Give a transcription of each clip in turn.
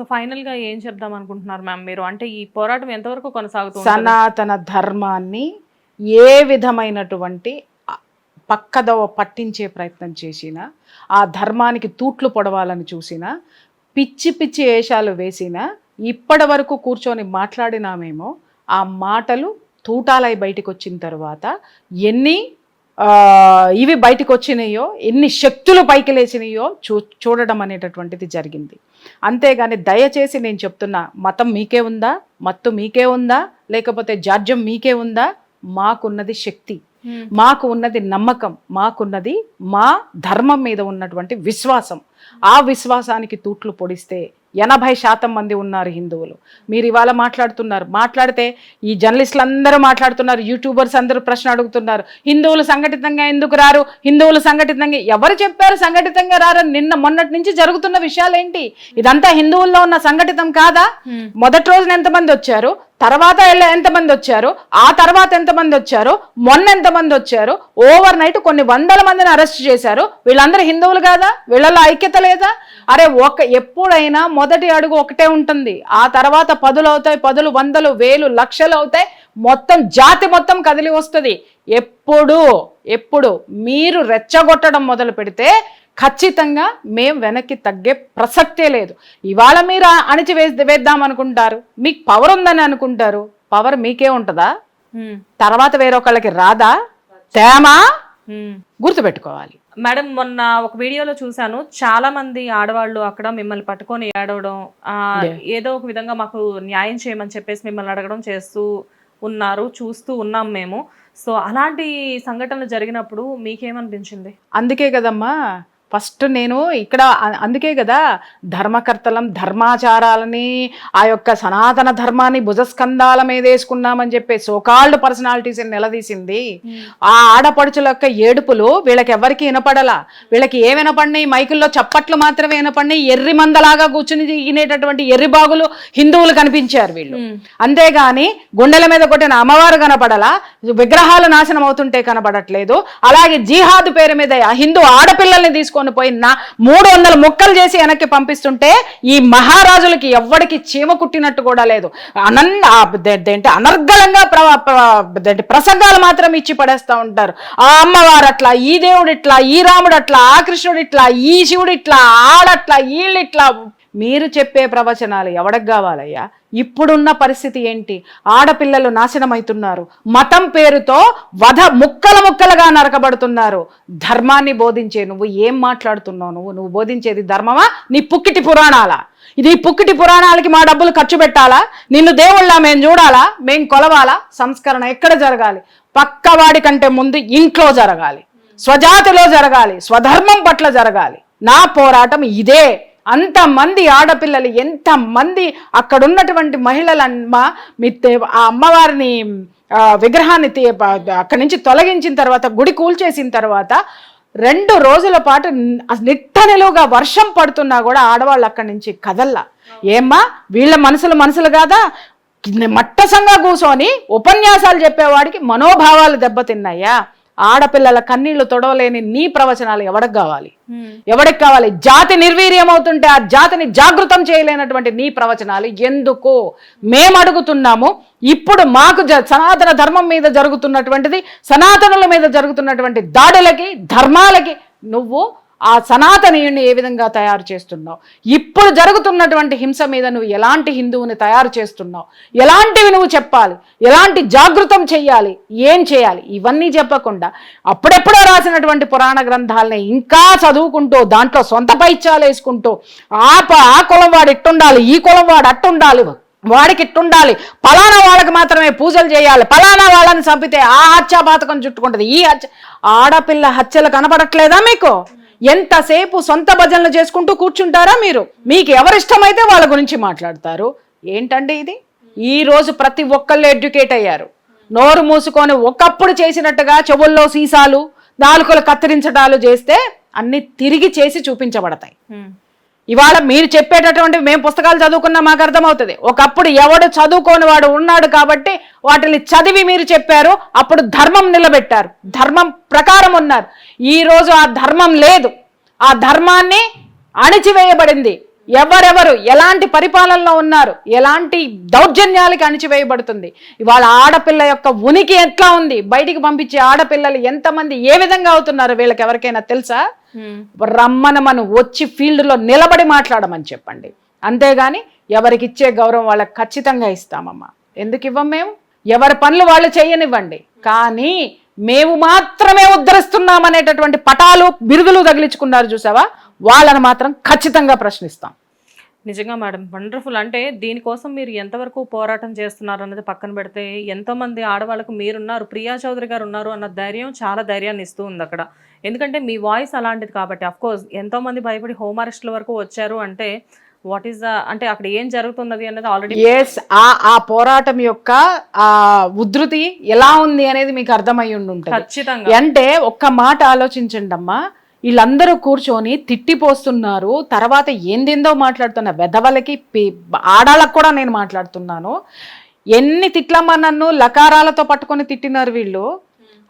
So ఫైనల్గా ఏం చెప్దాం అనుకుంటున్నారు మ్యామ్ మీరు? అంటే ఈ పోరాటం ఎంతవరకు కొనసాగుతుంది సనాతన ధర్మాన్ని ఏ విధమైనటువంటి పక్కదవ పట్టించే ప్రయత్నం చేసినా ఆ ధర్మానికి తూట్లు పొడవాలని చూసినా పిచ్చి పిచ్చి వేషాలు వేసినా ఇప్పటి వరకు కూర్చొని మాట్లాడినామేమో ఆ మాటలు తూటాలై బయటికి వచ్చిన తర్వాత ఎన్ని ఇవి బయటికి వచ్చినాయో ఎన్ని శక్తులు పైకి లేచినాయో చూ చూడడం అనేటటువంటిది జరిగింది. అంతేగాని దయచేసి నేను చెప్తున్నా మతం మీకే ఉందా? మత్తు మీకే ఉందా? లేకపోతే జాడ్యం మీకే ఉందా? మాకున్నది శక్తి. మాకు ఉన్నది నమ్మకం మాకున్నది మా ధర్మం మీద ఉన్నటువంటి విశ్వాసం. ఆ విశ్వాసానికి తూట్లు పొడిస్తే ఎనభై శాతం మంది ఉన్నారు హిందువులు. మీరు ఇవాళ మాట్లాడుతున్నారు. మాట్లాడితే ఈ జర్నలిస్టులు అందరూ మాట్లాడుతున్నారు. యూట్యూబర్స్ అందరూ ప్రశ్న అడుగుతున్నారు. హిందువులు సంఘటితంగా ఎందుకు రారు? హిందువులు సంఘటితంగా ఎవరు చెప్పారు సంఘటితంగా రారని నిన్న మొన్నటి నుంచి జరుగుతున్న విషయాలు ఏంటి ఇదంతా హిందువుల్లో ఉన్న సంఘటితం కాదా? Hmm. మొదటి రోజున ఎంతమంది వచ్చారు? తర్వాత ఎంతమంది వచ్చారు? ఆ తర్వాత ఎంతమంది వచ్చారు? మొన్న ఎంతమంది వచ్చారు? ఓవర్ నైట్ కొన్ని వందల మందిని అరెస్ట్ చేశారు. వీళ్ళందరూ హిందువులు కాదా? వీళ్ళలో ఐక్యత లేదా? అరే ఒక ఎప్పుడైనా మొదటి అడుగు ఒకటే ఉంటుంది. ఆ తర్వాత పదులు అవుతాయి పదులు వందలు వేలు లక్షలు అవుతాయి. మొత్తం జాతి మొత్తం కదిలి వస్తుంది. ఎప్పుడు ఎప్పుడు మీరు రెచ్చగొట్టడం మొదలు పెడితే ఖచ్చితంగా మేం వెనక్కి తగ్గే ప్రసక్తే లేదు. ఇవాళ మీరు అణిచి వే వేద్దాం అనుకుంటారు. మీకు పవర్ ఉందని అనుకుంటారు. పవర్ మీకే ఉంటుందా. తర్వాత వేరొకళ్ళకి రాదా? తేమా. గుర్తుపెట్టుకోవాలి. మేడం మొన్న ఒక వీడియోలో చూశాను. చాలా మంది ఆడవాళ్ళు అక్కడ మిమ్మల్ని పట్టుకొని ఏడవడం. ఏదో ఒక విధంగా మాకు న్యాయం చేయమని చెప్పేసి మిమ్మల్ని అడగడం చేస్తూ ఉన్నారు చూస్తూ ఉన్నాం మేము. సో అలాంటి సంఘటనలు జరిగినప్పుడు మీకేమనిపించింది? అందుకే కదమ్మా ఫస్ట్ నేను ఇక్కడ అందుకే కదా ధర్మకర్తలం ధర్మాచారాలని ఆ యొక్క సనాతన ధర్మాన్ని భుజస్కంధాల మీద వేసుకున్నామని చెప్పి సోకాల్డ్ పర్సనాలిటీస్ నిలదీసింది. ఆ ఆడపడుచుల యొక్క ఏడుపులు వీళ్ళకి ఎవరికి వినపడలా. వీళ్ళకి ఏ వినపడినాయి? మైకుల్లో చప్పట్లు మాత్రమే వినపడినాయి. ఎర్రి మందలాగా కూర్చుని తినేటటువంటి ఎర్రి బాగులు హిందువులు కనిపించారు వీళ్ళు. అంతేగాని గుండెల మీద కొట్టిన అమ్మవారు కనపడలా. విగ్రహాలు నాశనం అవుతుంటే కనపడట్లేదు. అలాగే జిహాద్ పేరు మీద హిందూ ఆడపిల్లల్ని తీసుకొని పోయి నా మూడు వందల ముక్కలు చేసి వెనక్కి పంపిస్తుంటే ఈ మహారాజులకి ఎవ్వడికి చీమ కుట్టినట్టు కూడా లేదు. అనన్ ఏంటి అనర్గళంగా ప్రసంగాలు మాత్రం ఇచ్చి పడేస్తా ఉంటారు. ఆ అమ్మవారు అట్లా ఈ దేవుడు ఇట్లా ఈ రాముడు అట్లా ఆ కృష్ణుడు ఇట్లా ఈ శివుడు ఇట్లా ఆడట్లా వీళ్ళు ఇట్లా. మీరు చెప్పే ప్రవచనాలు ఎవడకు కావాలయ్యా? ఇప్పుడున్న పరిస్థితి ఏంటి? ఆడపిల్లలు నాశనమవుతున్నారు మతం పేరుతో వధ ముక్కల ముక్కలుగా నరకబడుతున్నారు. ధర్మాన్ని బోధించే నువ్వు ఏం మాట్లాడుతున్నావు? నువ్వు నువ్వు బోధించేది ధర్మమా? నీ పుక్కిటి పురాణాలా? ఇది పుక్కిటి పురాణాలకి మా డబ్బులు ఖర్చు పెట్టాలా? నిన్ను దేవుళ్ళ మేము చూడాలా? మేం కొలవాలా? సంస్కరణ ఎక్కడ జరగాలి? పక్కవాడి కంటే ముందు ఇంట్లో జరగాలి. స్వజాతిలో జరగాలి. స్వధర్మం పట్ల జరగాలి. నా పోరాటం ఇదే. అంతమంది ఆడపిల్లలు ఎంతమంది అక్కడున్నటువంటి మహిళల మీ ఆ అమ్మవారిని విగ్రహాన్ని తీ- అక్కడి నుంచి తొలగించిన తర్వాత గుడి కూల్చేసిన తర్వాత రెండు రోజుల పాటు న- నిట్ట నిలువుగా వర్షం పడుతున్నా కూడా ఆడవాళ్ళు అక్కడి నుంచి కదల్లా. ఏమ్మా వీళ్ళ మనసులు మనసులు కాదా? మట్టసంగా కూర్చొని ఉపన్యాసాలు చెప్పేవాడికి మనోభావాలు దెబ్బతిన్నాయా? ఆడపిల్లల కన్నీళ్ళు తొడవలేని నీ ప్రవచనాలు ఎవరికి కావాలి? ఎవరికి కావాలి? జాతి నిర్వీర్యం అవుతుంటే ఆ జాతిని జాగృతం చేయలేనటువంటి నీ ప్రవచనాలు ఎందుకు? మేము అడుగుతున్నాము. ఇప్పుడు మాకు సనాతన ధర్మం మీద జరుగుతున్నటువంటిది సనాతనుల మీద జరుగుతున్నటువంటి దాడులకి ధర్మాలకి నువ్వు ఆ సనాతనీయుడిని ఏ విధంగా తయారు చేస్తున్నావు? ఇప్పుడు జరుగుతున్నటువంటి హింస మీద నువ్వు ఎలాంటి హిందువుని తయారు చేస్తున్నావు? ఎలాంటివి నువ్వు చెప్పాలి? ఎలాంటి జాగృతం చెయ్యాలి? ఏం చేయాలి? ఇవన్నీ చెప్పకుండా అప్పుడెప్పుడో రాసినటువంటి పురాణ గ్రంథాలని ఇంకా చదువుకుంటూ దాంట్లో సొంత పైత్యాలు వేసుకుంటూ ఆ ప- ఆ కులం వాడు ఇట్టుండాలి ఈ కులం వాడు అట్టుండాలి వాడికి ఇట్టుండాలి పలానా వాళ్ళకి మాత్రమే పూజలు చేయాలి పలానా వాళ్ళని చంపితే ఆ హత్య చుట్టుకుంటుంది ఈ హత్య ఆడపిల్ల హత్యలు కనపడట్లేదా మీకు? ఎంతసేపు సొంత భజనలు చేసుకుంటూ కూర్చుంటారా మీరు? మీకు ఎవరిష్టమైతే వాళ్ళ గురించి మాట్లాడతారు? ఏంటండి ఇది? ఈ రోజు ప్రతి ఒక్కళ్ళు ఎడ్యుకేట్ అయ్యారు. నోరు మూసుకొని ఒకప్పుడు చేసినట్టుగా చెవుల్లో సీసాలు నాలుకలు కత్తిరించడాలు చేస్తే అన్ని తిరిగి చేసి చూపించబడతాయి. ఇవాళ మీరు చెప్పేటటువంటి మేము పుస్తకాలు చదువుకున్నా మాకు అర్థమవుతుంది. ఒకప్పుడు ఎవడు చదువుకోని వాడు ఉన్నాడు కాబట్టి వాటిని చదివి మీరు చెప్పారు అప్పుడు ధర్మం నిలబెట్టారు. ధర్మం ప్రకారం ఉన్నారు. ఈరోజు ఆ ధర్మం లేదు. ఆ ధర్మాన్ని అణిచివేయబడింది. ఎవరెవరు ఎలాంటి పరిపాలనలో ఉన్నారు ఎలాంటి దౌర్జన్యాలకి అణిచివేయబడుతుంది. ఇవాళ ఆడపిల్ల యొక్క ఉనికి ఎట్లా ఉంది? బయటికి పంపించే ఆడపిల్లలు ఎంతమంది ఏ విధంగా అవుతున్నారు వీళ్ళకి ఎవరికైనా తెలుసా? రమ్మనమను వచ్చి ఫీల్డ్లో నిలబడి మాట్లాడమని చెప్పండి. అంతేగాని ఎవరికి ఇచ్చే గౌరవం వాళ్ళకి ఖచ్చితంగా ఇస్తామమ్మా. ఎందుకు ఇవ్వం మేము? ఎవరి పనులు వాళ్ళు చేయనివ్వండి. కానీ మేము మాత్రమే ఉద్ధరిస్తున్నాం అనేటటువంటి పటాలు బిరుదులు తగిలించుకున్నారు చూసావా? వాళ్ళని మాత్రం ఖచ్చితంగా ప్రశ్నిస్తాం. నిజంగా మేడం వండర్ఫుల్. అంటే దీనికోసం మీరు ఎంతవరకు పోరాటం చేస్తున్నారు అన్నది పక్కన పెడితే ఎంతో మంది ఆడవాళ్ళకు మీరున్నారు ప్రియా చౌదరి గారు ఉన్నారు అన్న ధైర్యం చాలా ధైర్యాన్ని ఇస్తూ ఉంది అక్కడ. ఎందుకంటే మీ వాయిస్ అలాంటిది కాబట్టి అఫ్ కోర్స్ ఎంతో మంది భయపడి హోమ్ అరెస్ట్ల వరకు వచ్చారు అంటే వాట్ ఈస్ ద అంటే అక్కడ ఏం జరుగుతున్నది అనేది ఆల్రెడీ ఎస్ ఆ ఆ పోరాటం యొక్క ఆ ఉధృతి ఎలా ఉంది అనేది మీకు అర్థమై ఉండి ఉంటుంది ఖచ్చితంగా. అంటే ఒక్క మాట ఆలోచించండి అమ్మా వీళ్ళందరూ కూర్చొని తిట్టిపోస్తున్నారు తర్వాత ఏందేందో మాట్లాడుతున్న వెధవలకి ఆడాలకు కూడా నేను మాట్లాడుతున్నాను. ఎన్ని తిట్లమ్మా నన్ను లకారాలతో పట్టుకొని తిట్టినారు వీళ్ళు.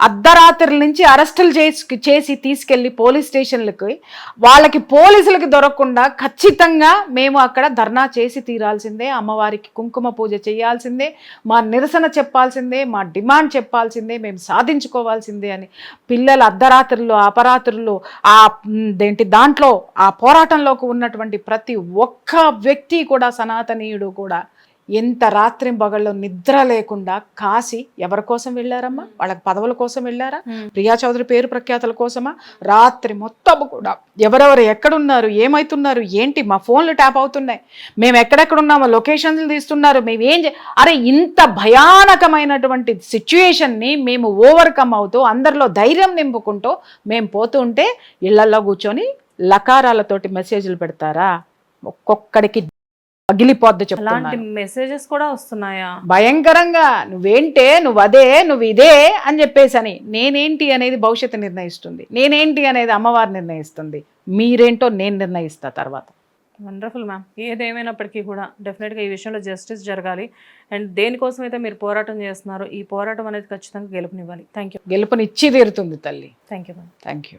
అర్ధరాత్రి నుంచి అరెస్టులు చేసి చేసి తీసుకెళ్ళి పోలీస్ స్టేషన్లకి వాళ్ళకి పోలీసులకి దొరకకుండా ఖచ్చితంగా మేము అక్కడ ధర్నా చేసి తీరాల్సిందే అమ్మవారికి కుంకుమ పూజ చేయాల్సిందే మా నిరసన చెప్పాల్సిందే మా డిమాండ్ చెప్పాల్సిందే మేము సాధించుకోవాల్సిందే అని పిల్లలు అర్ధరాత్రుల్లో అపరాత్రుల్లో ఆ ఏంటి దేంటి దాంట్లో ఆ పోరాటంలోకి ఉన్నటువంటి ప్రతి ఒక్క వ్యక్తి కూడా సనాతనీయుడు కూడా ఎంత రాత్రి పగళ్ళు నిద్ర లేకుండా కాసి ఎవరి కోసం వెళ్ళారమ్మా? వాళ్ళకి పదవుల కోసం వెళ్ళారా? ప్రియా చౌదరి పేరు ప్రఖ్యాతల కోసమా? రాత్రి మొత్తం కూడా. ఎవరెవరు ఎక్కడున్నారు? ఏమైతున్నారు? ఏంటి? మా ఫోన్లు ట్యాప్ అవుతున్నాయి. మేము ఎక్కడెక్కడున్నామో? లొకేషన్లు తీస్తున్నారు. మేము ఏం చే? అరే ఇంత భయానకమైనటువంటి సిచ్యుయేషన్ని మేము ఓవర్కమ్ అవుతూ అందరిలో ధైర్యం నింపుకుంటూ మేము పోతూ ఉంటే ఇళ్ళలో కూర్చొని లకారాలతోటి మెసేజ్లు పెడతారా? ఒక్కొక్కడికి పగిలిపోద్ది అలాంటి మెసేజెస్ కూడా వస్తున్నాయా? భయంకరంగా నువ్వేంటే నువ్వు అదే నువ్వు ఇదే అని చెప్పేసని నేనేంటి అనేది భవిష్యత్తు నిర్ణయిస్తుంది. నేనేంటి అనేది అమ్మవారు నిర్ణయిస్తుంది. మీరేంటో నేను నిర్ణయిస్తా తర్వాత. వండర్ఫుల్ మ్యామ్ ఏదేమైనప్పటికీ కూడా డెఫినెట్గా ఈ విషయంలో జస్టిస్ జరగాలి. అండ్ దేనికోసం అయితే మీరు పోరాటం చేస్తున్నారో ఈ పోరాటం అనేది ఖచ్చితంగా గెలుపునివ్వాలి. థ్యాంక్ యూ గెలుపునిచ్చి తీరుతుంది తల్లి. Thank you ma'am thank you